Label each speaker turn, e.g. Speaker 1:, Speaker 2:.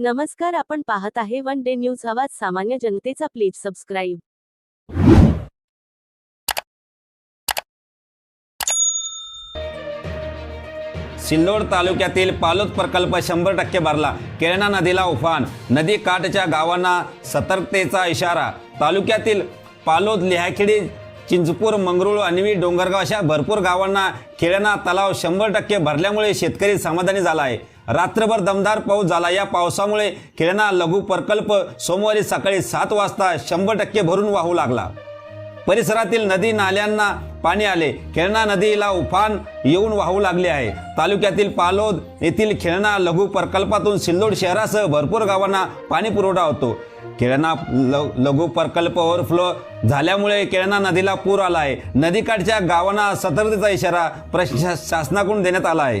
Speaker 1: नमस्कार आपण पाहत आहे वन डे न्यूज आवाज. सामान्य जनतेचा प्लीज सबस्क्राईब.
Speaker 2: सिल्लोड तालुक्यातील पालोद प्रकल्प शंभर टक्के भरला. केळणा नदीला उफान. नदी काठच्या गावांना सतर्कतेचा इशारा. तालुक्यातील पालोद लिहाखिडी चिंचपूर मंगरुळ अनवी डोंगरगाव अशा भरपूर गावांना खेळणा तलाव शंभर टक्के भरल्यामुळे शेतकरी समाधानी झाला आहे. रात्रभर दमदार पाऊस झाला. या पावसामुळे खेळणा लघु प्रकल्प सोमवारी सकाळी सात वाजता शंभर टक्के भरून वाहू लागला. परिसरातील नदी नाल्यांना पाणी आले. खेळणा नदीला उफान येऊन वाहू लागले आहे. तालुक्यातील पालोद येथील खेळणा लघु प्रकल्पातून सिल्लोड शहरासह भरपूर गावांना पाणी पुरवठा होतो. केळना ल- लघु प्रकल्प ओव्हरफ्लो झाल्यामुळे केळणा नदीला पूर आला आहे नदीकाठच्या गावांना सतर्कतेचा इशारा प्रशा शासनाकडून देण्यात आला आहे